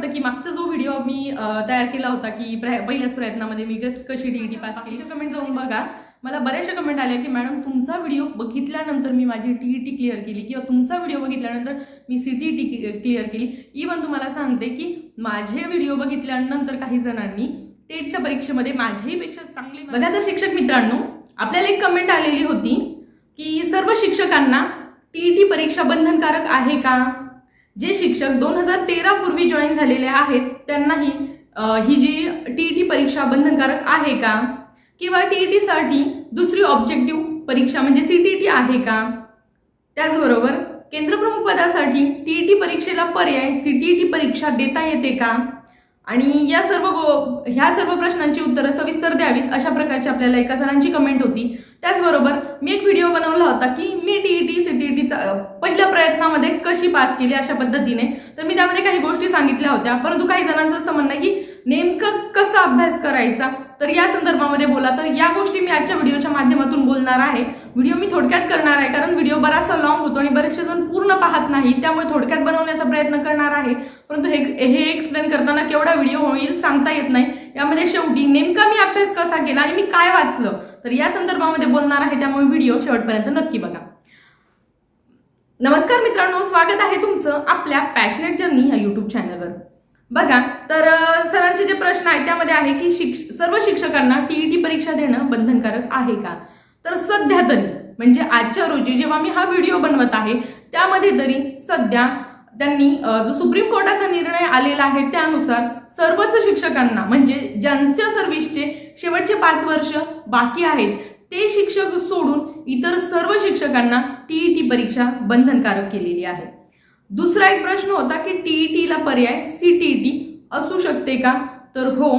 वाटतं की मागचा जो व्हिडिओ मी तयार केला होता की पहिल्याच प्रयत्नामध्ये मी कस- कशी टी टी पास केली. कमेंट जाऊन बघा. मला बऱ्याचशा कमेंट आल्या की मॅडम तुमचा व्हिडिओ बघितल्यानंतर मी माझी टी टी क्लिअर केली किंवा तुमचा व्हिडिओ बघितल्यानंतर मी सी टी टी क्लिअर केली. इवन तुम्हाला सांगते की माझे व्हिडिओ बघितल्यानंतर काही जणांनी टेटच्या परीक्षेमध्ये माझ्याही पेक्षा चांगली बघा तर शिक्षक मित्रांनो आपल्याला एक कमेंट आलेली होती की सर्व शिक्षकांना टी टी परीक्षा बंधनकारक आहे का? जे शिक्षक दोन हजार तेरा पूर्वी जॉईन झालेले आहेत त्यांनाही ही जी टी ई टी परीक्षा बंधनकारक आहे का? किंवा टी टी साठी दुसरी ऑब्जेक्टिव्ह परीक्षा म्हणजे सी टी टी आहे का? त्याचबरोबर केंद्रप्रमुख पदासाठी टी ई टी परीक्षेला पर्याय सी टी ई टी परीक्षा देता येते का? आणि या सर्व गो ह्या सर्व प्रश्नांची उत्तरं सविस्तर द्यावीत अशा प्रकारची आपल्याला एका सरांची कमेंट होती. त्याचबरोबर मी एक व्हिडिओ बनवला होता की मी T E T C T टीचा पहिल्या प्रयत्नामध्ये कशी पास केली अशा पद्धतीने. तर मी त्यामध्ये काही गोष्टी सांगितल्या होत्या. परंतु काही जणांचं असं म्हणणं आहे की नेमकं कसा अभ्यास करायचा? तर या संदर्भामध्ये बोला. तर या गोष्टी मी आजच्या व्हिडिओच्या माध्यमातून बोलणार आहे. व्हिडिओ मी थोडक्यात करणार आहे कारण व्हिडिओ बराचसा लॉंग होतो आणि बरेचसे जण पूर्ण पाहत नाही. त्यामुळे थोडक्यात बनवण्याचा प्रयत्न करणार आहे. परंतु हे हे एक्सप्लेन करताना केवढा व्हिडिओ होईल सांगता येत नाही. यामध्ये शेवटी नेमका मी अभ्यास कसा केला आणि मी काय वाचलं? तर या संदर्भामध्ये बोलणार आहे त्यामुळे व्हिडिओ शेवटपर्यंत नक्की बघा. नमस्कार मित्रांनो स्वागत आहे तुमचं आपल्या पॅशनेट जर्नी या युट्यूब चॅनलवर बघा तर सरांचे जे प्रश्न आहेत त्यामध्ये आहे की शिक्ष सर्व शिक्षकांना टीईटी परीक्षा देणं बंधनकारक आहे का? तर सध्या तरी म्हणजे आजच्या रोजी जेव्हा मी हा व्हिडिओ बनवत आहे त्यामध्ये तरी सध्या त्यांनी जो सुप्रीम कोर्टाचा निर्णय आलेला आहे त्यानुसार सर्वच शिक्षकांना म्हणजे ज्यांच्या सर्व्हिसचे शेवटचे पाच वर्ष बाकी आहेत ते शिक्षक सोडून इतर सर्व शिक्षकांना टीईटी परीक्षा बंधनकारक केलेली आहे दुसरा एक प्रश्न होता की टीईटीला पर्याय सीटीईटी असू शकते का तर हो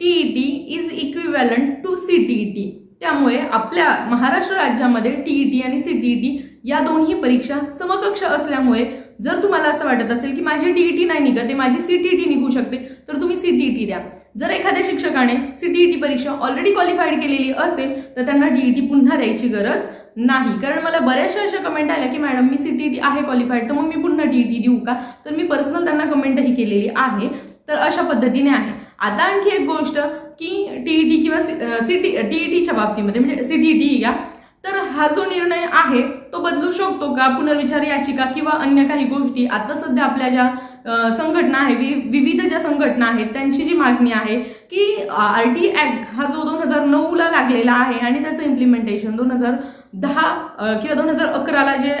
TET is equivalent to CTET त्यामुळे आपल्या महाराष्ट्र राज्यामध्ये टीईटी आणि सीटीईटी या दोन्ही परीक्षा समकक्ष असल्यामुळे जर तुम्हाला असं वाटत असेल की माझी टीईटी नाही निघत माझी सीटीईटी निघू शकते तर तुम्ही सीटीईटी द्या जर एखाद्या शिक्षकाने सीटीईटी परीक्षा ऑलरेडी क्वालिफाईड केलेली असेल तर त्यांना टीईटी पुन्हा द्यायची गरज नाही. कारण मला बऱ्याचशा अशा कमेंट आल्या की मॅडम मी सीटीईटी आहे क्वालिफाईड तर मग मी पुन्हा टीईटी देऊ का? तर मी पर्सनल त्यांना कमेंटही केलेली आहे. तर अशा पद्धतीने आहे. आता आणखी एक गोष्ट की टीईटी किंवा सी टी टीईटीच्या बाबतीमध्ये म्हणजे सीटीईटी या तर हा जो निर्णय आहे तो बदलू शकतो का? पुनर्विचार याचिका किंवा अन्य काही गोष्टी? आता सध्या आपल्या ज्या संघटना आहे वि- विविध ज्या संघटना आहेत त्यांची जी मागणी आहे की आर टी ऍक्ट हा जो दोन नऊला लागलेला आहे आणि त्याचं इम्प्लिमेंटेशन दोन हजार दहा किंवा दोन हजार अकराला जे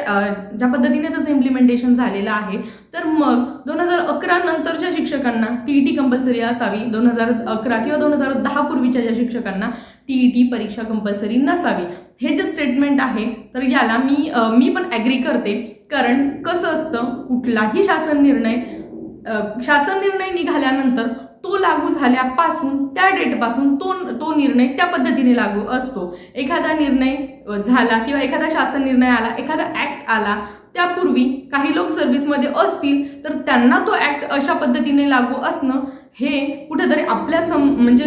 ज्या पद्धतीने त्याचं इम्प्लिमेंटेशन झालेलं आहे तर मग दोन हजार अकरा नंतरच्या शिक्षकांना टी ई टी कंपल्सरी असावी दोन हजार अकरा किंवा दोन हजार दहा पूर्वीच्या ज्या शिक्षकांना टी ई टी परीक्षा कंपल्सरी नसावी. हे जे स्टेटमेंट आहे तर याला मी मी पण ॲग्री करते. कारण कसं असतं कुठलाही शासन निर्णय शासन निर्णय निघाल्यानंतर तो लागू झाल्यापासून त्या डेटपासून तो तो निर्णय त्या पद्धतीने लागू असतो. एखादा निर्णय झाला किंवा एखादा शासन निर्णय आला एखादा ऍक्ट आला त्यापूर्वी काही लोक सर्व्हिसमध्ये असतील तर त्यांना तो ऍक्ट अशा पद्धतीने लागू असणं हे कुठेतरी आपल्या सम म्हणजे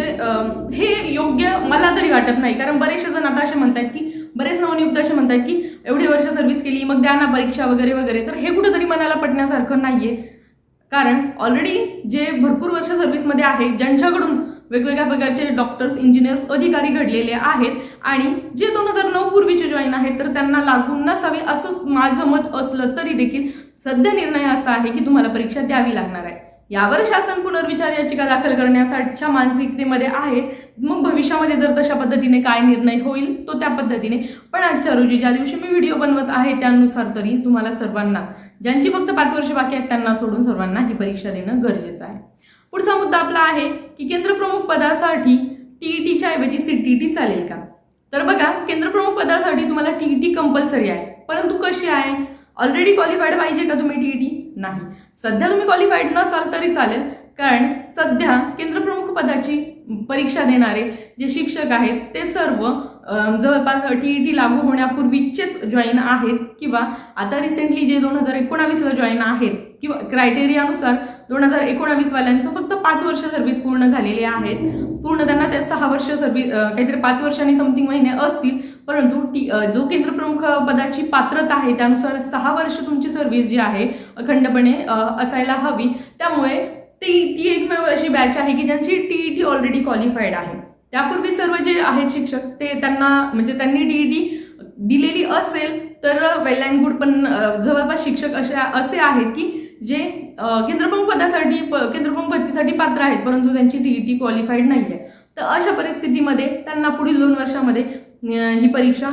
हे योग्य मला तरी वाटत नाही. कारण बरेचसे जण आता असे म्हणतात की बरेच नवनियुक्त असे म्हणतात की एवढी वर्ष सर्व्हिस केली मग द्या ना परीक्षा वगैरे वगैरे. तर हे कुठेतरी मनाला पटण्यासारखं नाहीये. कारण ऑलरेडी जे भरपूर वर्ष सर्व्हिसमध्ये आहेत ज्यांच्याकडून वेगवेगळ्या प्रकारचे डॉक्टर्स इंजिनियर्स अधिकारी घडलेले आहेत आणि जे दोन हजार नऊ पूर्वीचे जॉईन आहेत तर त्यांना लागू नसावे असं माझं मत असलं तरी देखील सध्या निर्णय असा आहे की तुम्हाला परीक्षा द्यावी लागणार आहे. यावर शासन पुनर्विचार याचिका दाखल करण्यासाठीच्या मानसिकतेमध्ये आहे. मग भविष्यामध्ये जर तशा पद्धतीने काय निर्णय होईल तो त्या पद्धतीने. पण आजच्या रोजी ज्या दिवशी मी व्हिडिओ बनवत आहे त्यानुसार तरी तुम्हाला सर्वांना ज्यांची फक्त पाच वर्ष बाकी आहेत त्यांना सोडून सर्वांना ही परीक्षा देणं गरजेचं आहे. पुढचा मुद्दा आपला आहे की केंद्रप्रमुख पदासाठी टीईटीच्या ऐवजी सीटीटी चालेल का? तर बघा केंद्रप्रमुख पदासाठी तुम्हाला टीईटी कंपल्सरी आहे. परंतु कशी आहे? ऑलरेडी क्वालिफाईड पाहिजे का तुम्ही टीईटी नाही. सध्या तुम्ही क्वालिफाईड नसाल तरी चालेल कारण सध्या केंद्रप्रमुख पदाची परीक्षा देणारे जे शिक्षक आहेत ते सर्व जवळपास टी ई टी लागू होण्यापूर्वीचेच जॉईन आहेत किंवा आता रिसेंटली जे दोन हजार एकोणावीसला जॉईन आहेत किंवा क्रायटेरियानुसार दोन हजार एकोणावीसवाल्यांचं फक्त पाच वर्ष सर्व्हिस पूर्ण झालेली आहेत. पूर्ण त्यांना त्या सहा वर्ष सर्व्हिस काहीतरी पाच वर्षांनी समथिंग महिने असतील. परंतु टी जो केंद्रप्रमुख पदाची पात्रता आहे त्यानुसार सहा वर्ष तुमची सर्व्हिस जी आहे अखंडपणे असायला हवी. त्यामुळे ती ती एक अशी बॅच आहे की ज्यांची T E T already qualified आहे. त्यापूर्वी सर्व जे आहेत शिक्षक ते त्यांना म्हणजे त्यांनी डी डी दिलेली असेल तर वेल अँड गुड पण जवळपास शिक्षक अशा असे आहेत की जे अ, केंद्रप्रमुख पदासाठी प- केंद्रप्रमुख भरतीसाठी पात्र आहेत परंतु त्यांची टी क्वालिफाईड नाही आहे तर अशा परिस्थितीमध्ये त्यांना पुढील दोन वर्षामध्ये ही परीक्षा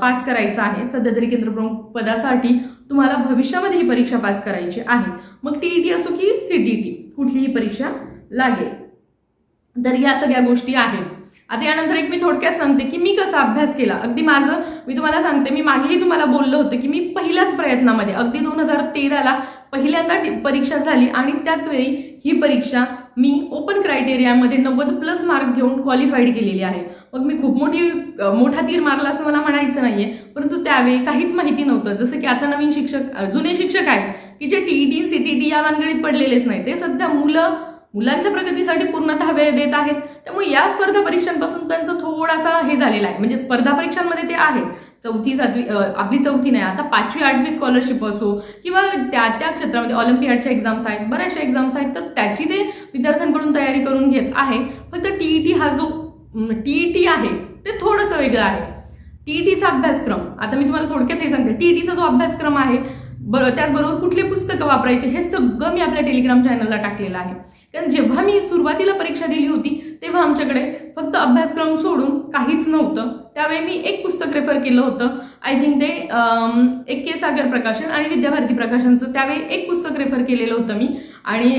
पास करायचं आहे. सध्या तरी केंद्रप्रमुख पदासाठी तुम्हाला भविष्यामध्ये ही परीक्षा पास करायची आहे. मग टीईटी असो की सीटीटी कुठलीही परीक्षा लागेल. तर या सगळ्या गोष्टी आहेत. आता यानंतर एक मी थोडक्यात सांगते की मी कसा अभ्यास केला. अगदी माझं मी तुम्हाला सांगते मी मागेही तुम्हाला बोललो होतं की मी पहिल्याच प्रयत्नामध्ये अगदी दोन हजार तेराला पहिल्यांदा परीक्षा झाली आणि त्याच वेळी ही परीक्षा मी ओपन क्रायटेरियामध्ये नव्वद प्लस मार्क घेऊन क्वालिफाईड केलेली आहे. मग मी खूप मोठी मोठा तीर मारला असं मला म्हणायचं नाहीये परंतु त्यावेळी काहीच माहिती नव्हतं. जसं की आता नवीन शिक्षक जुने शिक्षक आहेत की जे टीईटी सीटीटी या वानगडीत पडलेलेच नाही. ते सध्या मुलं मुलांच्या प्रगतीसाठी पूर्णतः वेळ देत आहेत. त्यामुळे या स्पर्धा परीक्षांपासून त्यांचं थोडासा हे झालेला आहे. म्हणजे स्पर्धा परीक्षांमध्ये ते आहेत. चौथी सातवी आपली चौथी नाही. आता पाचवी आठवी स्कॉलरशिप असो किंवा त्या त्या क्षेत्रामध्ये ऑलिम्पियाडच्या एक्झाम्स आहेत. बऱ्याचशा एक्झाम्स आहेत. तर त्याची ते विद्यार्थ्यांकडून तयारी करून घेत आहे. फक्त टीईटी हा जो टीईटी आहे ते थोडंसं वेगळं आहे. टीईटीचा अभ्यासक्रम. आता मी तुम्हाला थोडक्यात हे सांगते. टीईटीचा जो अभ्यासक्रम आहे बरं त्याचबरोबर कुठले पुस्तकं वापरायचे हे सगळं मी आपल्या टेलिग्राम चॅनलला टाकलेलं आहे. कारण जेव्हा मी सुरुवातीला परीक्षा दिली होती तेव्हा आमच्याकडे फक्त अभ्यासक्रम सोडून काहीच नव्हतं. त्यावेळी मी एक पुस्तक रेफर केलं होतं. आय थिंक ते एक के सागर प्रकाशन आणि विद्याभारती प्रकाशनचं. त्यावेळी एक पुस्तक रेफर केलेलं होतं मी. आणि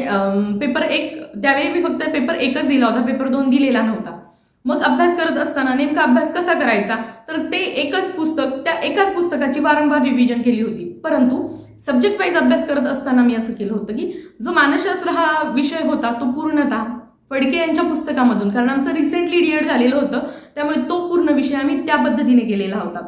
पेपर एक त्यावेळी मी फक्त पेपर एकच दिला होता. पेपर दोन दिलेला नव्हता. मग अभ्यास करत असताना नेमका अभ्यास कसा करायचा? तर ते एकच पुस्तक त्या एकाच पुस्तकाची वारंवार रिव्हिजन केली होती. परंतु सब्जेक्ट वाईज अभ्यास करत असताना मी असं केलं होतं की जो मानसशास्त्र हा विषय होता तो पूर्णतः फडके यांच्या पुस्तकामधून कारण आमचं रिसेंटली डीएड झालेलं होतं त्यामुळे तो पूर्ण विषय आम्ही त्या पद्धतीने केलेला होता.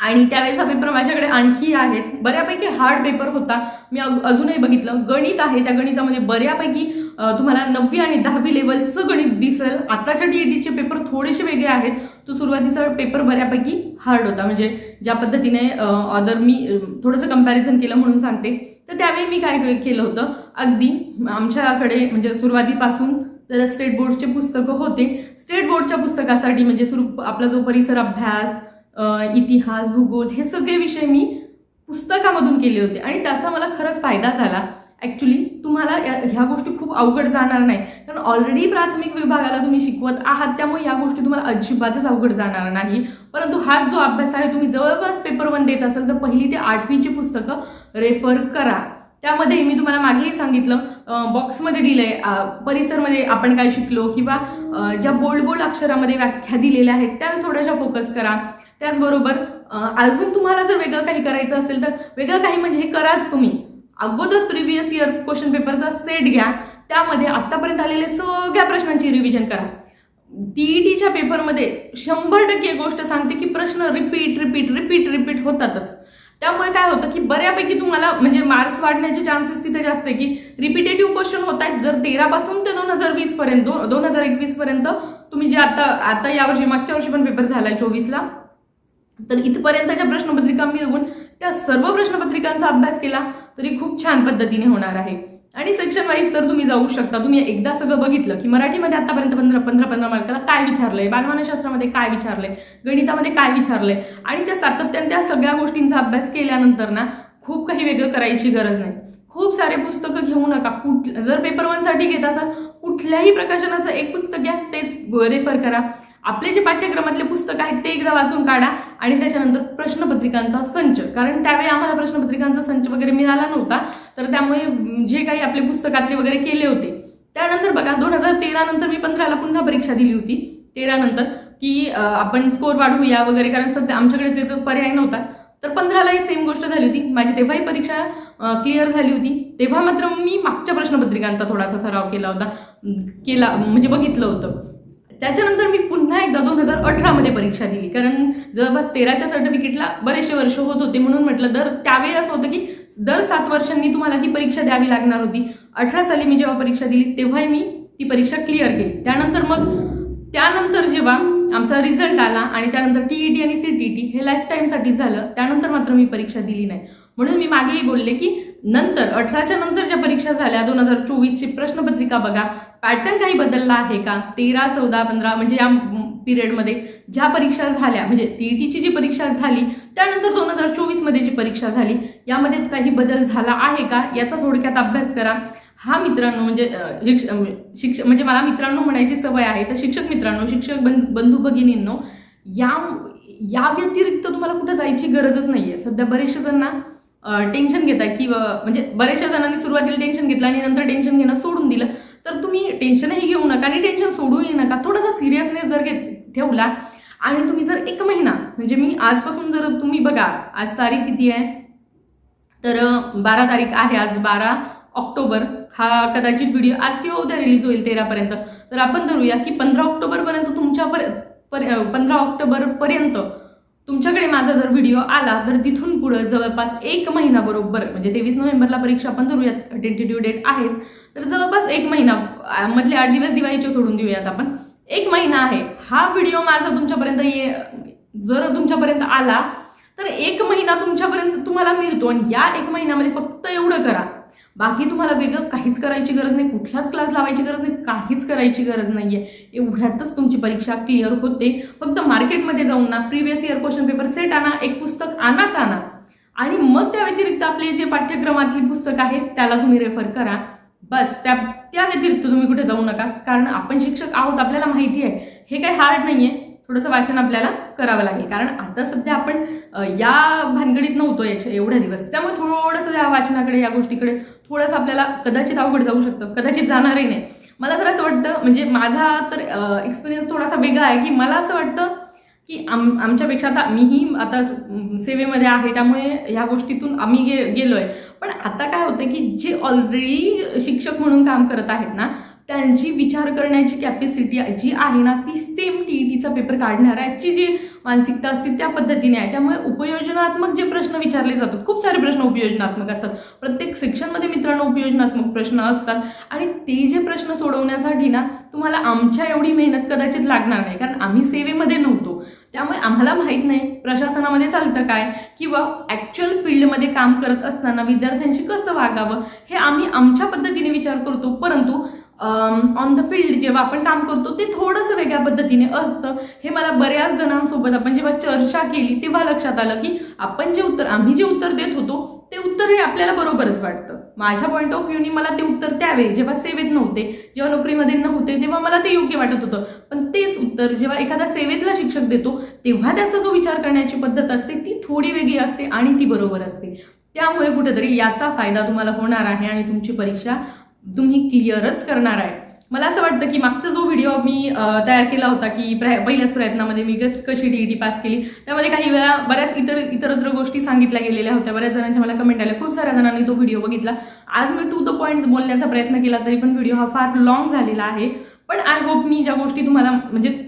आणि त्यावेळेस हा पेपर माझ्याकडे आणखी आहेत. बऱ्यापैकी हार्ड पेपर होता. मी अग- अजूनही बघितलं. गणित आहे. त्या गणितामध्ये बऱ्यापैकी तुम्हाला नववी आणि दहावी लेवलचं गणित दिसेल. आताच्या टीईटीचे पेपर थोडेसे वेगळे आहेत. तो सुरुवातीचा पेपर बऱ्यापैकी हार्ड होता. म्हणजे ज्या पद्धतीने अदर मी थोडंसं कंपॅरिझन केलं म्हणून सांगते. तर त्यावेळी मी काय केलं होतं? अगदी आमच्याकडे म्हणजे सुरुवातीपासून तर स्टेट बोर्डचे पुस्तकं होते. स्टेट बोर्डच्या पुस्तकासाठी म्हणजे सुरू आपला जो परिसर अभ्यास इतिहास भूगोल हे सगळे विषय मी पुस्तकामधून केले होते. आणि त्याचा मला खरंच फायदा झाला. ॲक्च्युली तुम्हाला या- ह्या गोष्टी खूप अवघड जाणार नाही. कारण ऑलरेडी प्राथमिक विभागाला तुम्ही शिकवत आहात त्यामुळे या गोष्टी तुम्हाला अजिबातच अवघड जाणार नाही. परंतु हा जो अभ्यास आहे तुम्ही जवळपास पेपर वन देत असाल तर पहिली ते आठवीची पुस्तकं रेफर करा. त्यामध्ये मी तुम्हाला मागेही सांगितलं बॉक्समध्ये दिलं आहे परिसरमध्ये आपण काय शिकलो किंवा ज्या बोल्ड बोल्ड अक्षरामध्ये व्याख्या दिलेल्या आहेत त्या थोड्याशा फोकस करा. त्याचबरोबर अजून तुम्हाला जर वेगळं काही करायचं असेल तर वेगळं काही म्हणजे हे कराच तुम्ही. अगोदर प्रिव्हियस इयर क्वेश्चन पेपरचा सेट घ्या. त्यामध्ये आत्तापर्यंत आलेल्या सगळ्या प्रश्नांची रिव्हिजन करा. टीईटीच्या पेपरमध्ये शंभर टक्के गोष्ट सांगते की प्रश्न रिपीट रिपीट रिपीट रिपीट होतातच. त्यामुळे काय होतं की बऱ्यापैकी तुम्हाला म्हणजे मार्क्स वाढण्याचे चान्सेस तिथे जास्त आहे की रिपिटेटिव्ह क्वेश्चन होत आहेत. जर तेरापासून ते दोन हजार वीसपर्यंत दोन हजार एकवीसपर्यंत तुम्ही जे आता आता यावर्षी मागच्या वर्षी पण पेपर झाला आहे चोवीसला. तर इथपर्यंतच्या प्रश्नपत्रिका मिळवून त्या सर्व प्रश्नपत्रिकांचा अभ्यास केला तरी खूप छान पद्धतीने होणार आहे. आणि सेक्शन वाईज तर तुम्ही जाऊ शकता. तुम्ही एकदा सगळं बघितलं की मराठीमध्ये आतापर्यंत पंधरा पंधरा पंधरा मार्काला काय विचारलंय बालमानशास्त्रामध्ये काय विचारलंय गणितामध्ये काय विचारलंय आणि त्या सातत्याने त्या सगळ्या गोष्टींचा अभ्यास केल्यानंतर ना खूप काही वेगळं करायची गरज नाही. खूप सारे पुस्तकं घेऊ नका. कुठ जर पेपर वनसाठी घेत असाल कुठल्याही प्रकाशनाचं एक पुस्तक घ्या तेच रेफर करा. आपले जे पाठ्यक्रमातले पुस्तक आहेत ते एकदा वाचून काढा आणि त्याच्यानंतर प्रश्नपत्रिकांचा संच. कारण त्यावेळी आम्हाला प्रश्नपत्रिकांचा संच वगैरे मिळाला नव्हता तर त्यामुळे जे काही आपले पुस्तकातले वगैरे केले होते. त्यानंतर बघा दोन हजार तेरा नंतर मी पंधराला पुन्हा परीक्षा दिली होती. तेरा नंतर की आपण स्कोर वाढवूया वगैरे कारण सध्या आमच्याकडे ते तर पर्याय नव्हता. तर पंधरालाही सेम गोष्ट झाली होती. माझी तेव्हाही परीक्षा क्लिअर झाली होती. तेव्हा मात्र मी मागच्या प्रश्नपत्रिकांचा थोडासा सराव केला होता. केला म्हणजे बघितलं होतं. त्याच्यानंतर मी पुन्हा एकदा दोन हजार अठरामध्ये परीक्षा दिली. कारण जवळपास तेराच्या सर्टिफिकेटला बरेचसे वर्ष होत होते म्हणून म्हटलं दर त्यावेळी असं होतं की दर सात वर्षांनी तुम्हाला ती परीक्षा द्यावी लागणार होती. अठरा साली मी जेव्हा परीक्षा दिली तेव्हाही मी ती परीक्षा क्लिअर केली. त्यानंतर मग त्यानंतर जेव्हा आमचा रिझल्ट आला आणि त्यानंतर टीईटी आणि सीटीटी हे लाईफ टाईमसाठी झालं त्यानंतर मात्र मी परीक्षा दिली नाही. म्हणून मी मागेही बोलले की नंतर अठराच्या नंतर ज्या परीक्षा झाल्या दोन हजार चोवीसची प्रश्नपत्रिका बघा. पॅटर्न काही बदलला आहे का? तेरा चौदा पंधरा म्हणजे या पिरियडमध्ये ज्या परीक्षा झाल्या म्हणजे टीईटीची जी परीक्षा झाली त्यानंतर दोन हजार चोवीसमध्ये जी परीक्षा झाली यामध्ये काही बदल झाला आहे का? याचा थोडक्यात अभ्यास करा. हा मित्रांनो म्हणजे शिक्षक शिक्ष शिक्ष म्हणजे मला मित्रांनो म्हणायची सवय आहे. तर शिक्षक मित्रांनो शिक्षक बंधू भगिनींनो या या व्यतिरिक्त तुम्हाला कुठं जायची गरजच नाही आहे सध्या बरेचसे जणांना टेन्शन घेत आहे की म्हणजे बऱ्याचशा जणांनी सुरुवातीला टेन्शन घेतलं आणि नंतर टेन्शन घेणं सोडून दिलं. तर तुम्ही टेन्शनही घेऊ नका आणि टेन्शन सोडूही नका. थोडासा सिरियसनेस जर घेत ठेवला आणि तुम्ही जर एक महिना म्हणजे मी आजपासून जर तुम्ही बघा आज तारीख किती आहे? तर बारा तारीख आहे आज बारा ऑक्टोबर. हा कदाचित व्हिडिओ आज किंवा उद्या रिलीज होईल तेरापर्यंत. तर आपण धरूया की पंधरा ऑक्टोबरपर्यंत तुमच्या पर पंधरा ऑक्टोबरपर्यंत तुमच्याकडे माझा जर व्हिडिओ आला तर तिथून पुढं जवळपास एक महिना बरोबर म्हणजे तेवीस नोव्हेंबरला परीक्षा आपण धरूयात. टेंटेटिव्ह डेट आहेत. तर जवळपास एक महिना मधले आठ दिवस दिवाळीचे सोडून देऊयात आपण. एक महिना आहे. हा व्हिडिओ माझा तुमच्यापर्यंत ये जर तुमच्यापर्यंत आला तर एक महिना तुमच्यापर्यंत तुम्हाला मिळतो. आणि या एक महिन्यामध्ये फक्त एवढं करा. बाकी तुम्हाला वेगळं काहीच करायची गरज नाही कुठलाच क्लास लावायची गरज नाही काहीच करायची गरज नाहीये. एवढ्यातच तुमची परीक्षा क्लिअर होते. फक्त मार्केटमध्ये जाऊन ना previous year question paper set आणा एक पुस्तक आणाच आणा. आणि मग त्या व्यतिरिक्त आपले जे पाठ्यक्रमातली पुस्तक आहेत त्याला तुम्ही रेफर करा. बस त्या त्या व्यतिरिक्त तुम्ही कुठे जाऊ नका. कारण आपण शिक्षक आहोत आपल्याला माहिती आहे. हे काही हार्ड नाहीये. थोडंसं वाचन आपल्याला करावं लागेल. कारण आता सध्या आपण या भानगडीत नव्हतो याच्या एवढ्या दिवस. त्यामुळे थोडंसं या वाचनाकडे या गोष्टीकडे थोडंसं आपल्याला कदाचित अवघड जाऊ शकतं कदाचित जाणारही नाही. मला तर असं वाटतं म्हणजे माझा तर एक्सपिरियन्स थोडासा वेगळा आहे की मला असं वाटतं की आम आमच्यापेक्षा आता मीही आता सेवेमध्ये आहे त्यामुळे ह्या गोष्टीतून आम्ही गे गेलो आहे पण आता काय होतं की जे ऑलरेडी शिक्षक म्हणून काम करत आहेत ना त्यांची विचार करण्याची कॅपॅसिटी जी आहे ना ती सेम टी ई टीचा पेपर काढणाऱ्याची जी मानसिकता असते त्या पद्धतीने आहे. त्यामुळे उपयोजनात्मक जे प्रश्न विचारले जातात खूप सारे प्रश्न उपयोजनात्मक असतात. प्रत्येक सेक्शनमध्ये मित्रांनो उपयोजनात्मक प्रश्न असतात. आणि ते जे प्रश्न सोडवण्यासाठी ना तुम्हाला आमच्या एवढी मेहनत कदाचित लागणार नाही. कारण आम्ही सेवेमध्ये नव्हतो. त्यामुळे आम्हाला माहीत नाही प्रशासनामध्ये चालतं काय? किंवा ॲक्च्युअल फील्डमध्ये काम करत असताना विद्यार्थ्यांशी कसं वागावं? हे आम्ही आमच्या पद्धतीने विचार करतो. परंतु ऑन द फील्ड जेव्हा आपण काम करतो ते थोडंसं वेगळ्या पद्धतीने असतं. हे मला बऱ्याच जणांसोबत आपण जेव्हा चर्चा केली तेव्हा लक्षात आलं की आपण जे उत्तर आम्ही जे उत्तर देत होतो ते उत्तर हे आपल्याला बरोबरच वाटतं. माझ्या पॉईंट ऑफ व्ह्यूनी मला ते उत्तर त्यावेळी जेव्हा सेवेत नव्हते जेव्हा नोकरीमध्ये नव्हते तेव्हा मला ते योग्य वाटत होतं. पण तेच उत्तर जेव्हा एखादा सेवेतला शिक्षक देतो तेव्हा त्याचा जो विचार करण्याची पद्धत असते ती थोडी वेगळी असते आणि ती बरोबर असते. त्यामुळे कुठेतरी याचा फायदा तुम्हाला होणार आहे आणि तुमची परीक्षा तुम्ही क्लिअरच करणार आहे. मला असं वाटतं की मागचा जो व्हिडिओ मी तयार केला होता की प्र पहिल्याच प्रयत्नामध्ये मी कस कशी डी ई टी पास केली त्यामध्ये काही वेळा बऱ्याच इतर इतरत्र गोष्टी सांगितल्या गेलेल्या होत्या. बऱ्याच जणांच्या मला कमेंट आल्या. खूप साऱ्या जणांनी तो व्हिडिओ बघितला. आज मी टू द पॉईंट्स बोलण्याचा प्रयत्न केला तरी पण व्हिडिओ हा फार लॉंग झालेला आहे. पण आय होप मी ज्या गोष्टी तुम्हाला म्हणजे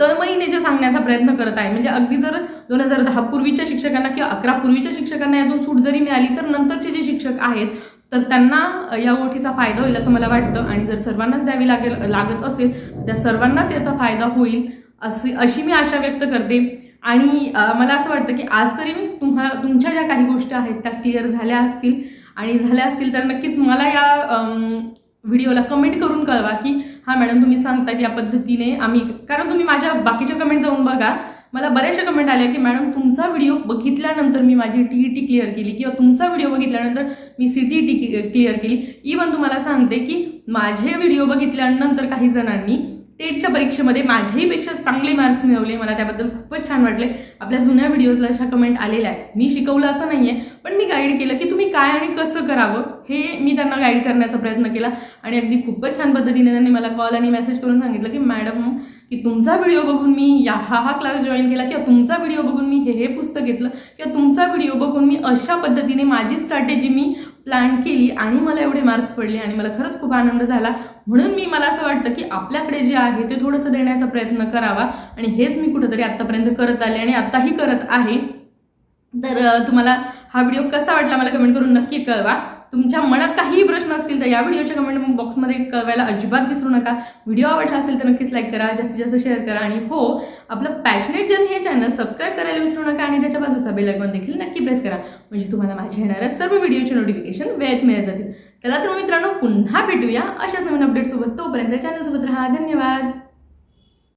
तळमळीने जे सांगण्याचा प्रयत्न करत आहे म्हणजे अगदी जर दोन हजार दहा पूर्वीच्या शिक्षकांना किंवा अकरा पूर्वीच्या शिक्षकांना यातून सूट जरी मिळाली तर नंतरचे जे शिक्षक आहेत तर त्यांना या गोष्टीचा फायदा होईल असं मला वाटतं. आणि जर सर्वांनाच द्यावी लागेल लागत असेल तर त्या सर्वांनाच याचा फायदा होईल अशी अशी मी आशा व्यक्त करते. आणि मला असं वाटतं की आज तरी मी तुम्हा तुमच्या ज्या काही गोष्टी आहेत त्या क्लिअर झाल्या असतील. आणि झाल्या असतील तर नक्कीच मला या व्हिडिओला कमेंट करून कळवा की हा मॅडम तुम्ही सांगताय या पद्धतीने आम्ही कारण तुम्ही माझ्या बाकीच्या कमेंट जाऊन बघा. मला बऱ्याचशा कमेंट आल्या की मॅडम तुमचा व्हिडिओ बघितल्यानंतर मी माझी टी ई टी क्लिअर केली किंवा तुमचा व्हिडिओ बघितल्यानंतर मी सी टी टी क्लिअर केली. इवन तुम्हाला सांगते की माझे व्हिडिओ बघितल्यानंतर काही जणांनी टेटच्या परीक्षेमध्ये माझ्याहीपेक्षा चांगले मार्क्स मिळवले. मला त्याबद्दल खूपच छान वाटले. आपल्या जुन्या व्हिडिओजला अशा कमेंट आलेल्या आहेत. मी शिकवलं असं नाही आहे पण मी गाईड केलं की तुम्ही काय आणि कसं करावं हे मी त्यांना गाईड करण्याचा प्रयत्न केला. आणि अगदी खूपच छान पद्धतीने त्यांनी मला कॉल आणि मेसेज करून सांगितलं की मॅडम की तुमचा व्हिडिओ बघून मी या हा हा क्लास जॉईन केला किंवा तुमचा व्हिडिओ बघून मी हे हे पुस्तक घेतलं किंवा तुमचा व्हिडिओ बघून मी अशा पद्धतीने माझी स्ट्रॅटेजी मी प्लॅन केली आणि मला एवढे मार्क्स पडले आणि मला खरंच खूप आनंद झाला. म्हणून मी मला असं वाटतं की आपल्याकडे जे आहे ते थोडंसं देण्याचा प्रयत्न करावा आणि हेच मी कुठंतरी आत्तापर्यंत करत आले आणि आत्ताही करत आहे. तर तुम्हाला हा व्हिडिओ कसा वाटला मला कमेंट करून नक्की कळवा. तुमच्या मनात काहीही प्रश्न असतील तर या व्हिडिओच्या कमेंट बॉक्समध्ये कळवायला अजिबात विसरू नका. व्हिडिओ आवडला असेल तर नक्कीच लाईक करा जास्तीत जास्त शेअर करा आणि हो आपलं पॅशनेट जर्नी हे चॅनल सबस्क्राईब करायला विसरू नका आणि त्याच्या बाजूचा बेल आयकॉन देखील नक्की प्रेस करा. म्हणजे तुम्हाला माझ्या येणाऱ्या सर्व व्हिडिओचे नोटिफिकेशन वेळेत मिळत जातील. चला तर मित्रांनो पुन्हा भेटूया अशाच नवीन अपडेटसोबत तोपर्यंत चॅनलसोबत राहा. धन्यवाद.